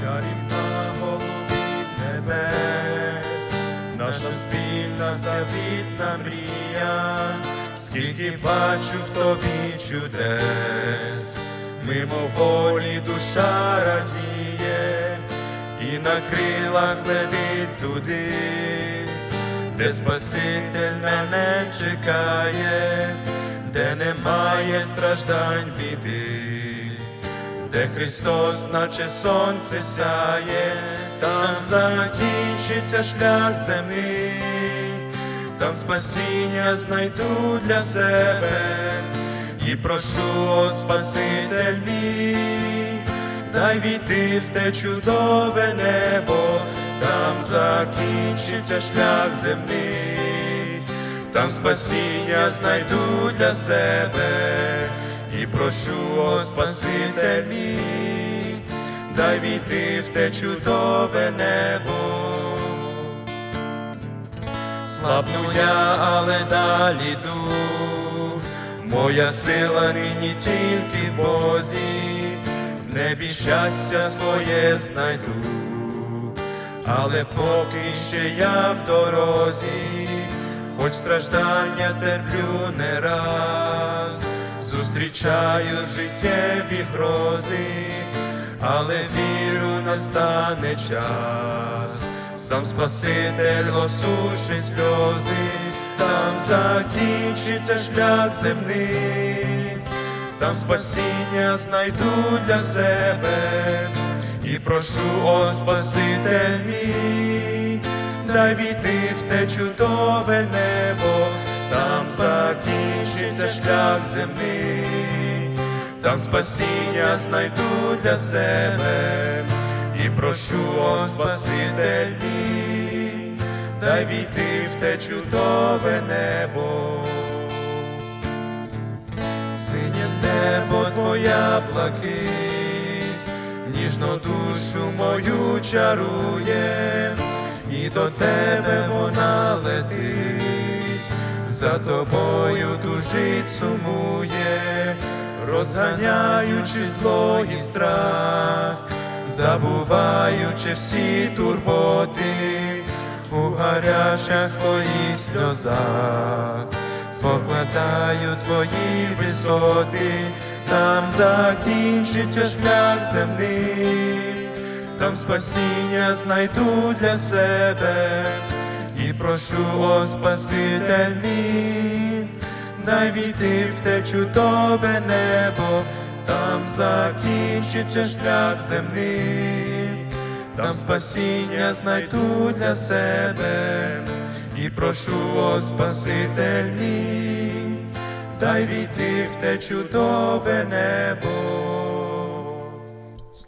чарівна голубі небес, наша спільна завітна мрія, скільки бачу в тобі чудес, мимоволі душа радіє, і на крилах летить туди, де Спаситель мене чекає, де немає страждань біди де Христос, наче сонце сяє, там закінчиться шлях земний, там спасіння знайду для себе. І прошу, о Спаситель мій, дай війти в те чудове небо, там закінчиться шлях земний, там спасіння знайду для себе і прошу, о Спаситель мій, дай війти в те чудове небо. Слабну я, але далі йду, моя сила нині тільки в Бозі, в небі щастя своє знайду, але поки ще я в дорозі, хоч страждання терплю не раз, зустрічаю життєві грози, але вірю, настане час, сам Спаситель осушить сльози, там закінчиться шлях земний, там спасіння знайду для себе. І прошу, о Спаситель мій, дай війти в те чудове небо, закінчиться шлях земний, там спасіння знайду для себе. І прошу, о Спаситель мій, дай війти в те чудове небо. Синє небо твоя блакить, ніжно душу мою чарує, і до тебе вона летить, за тобою тужить сумує, розганяючи зло і страх, забуваючи всі турботи у гарячих своїх сльозах. Споглядаю свої висоти, там закінчиться шлях земний, там спасіння знайду для себе прошу, о Спаситель мій, дай війти в те чудове небо, там закінчиться шлях земний, там спасіння знайду для себе і прошу, о Спаситель мій, дай війти в те чудове небо.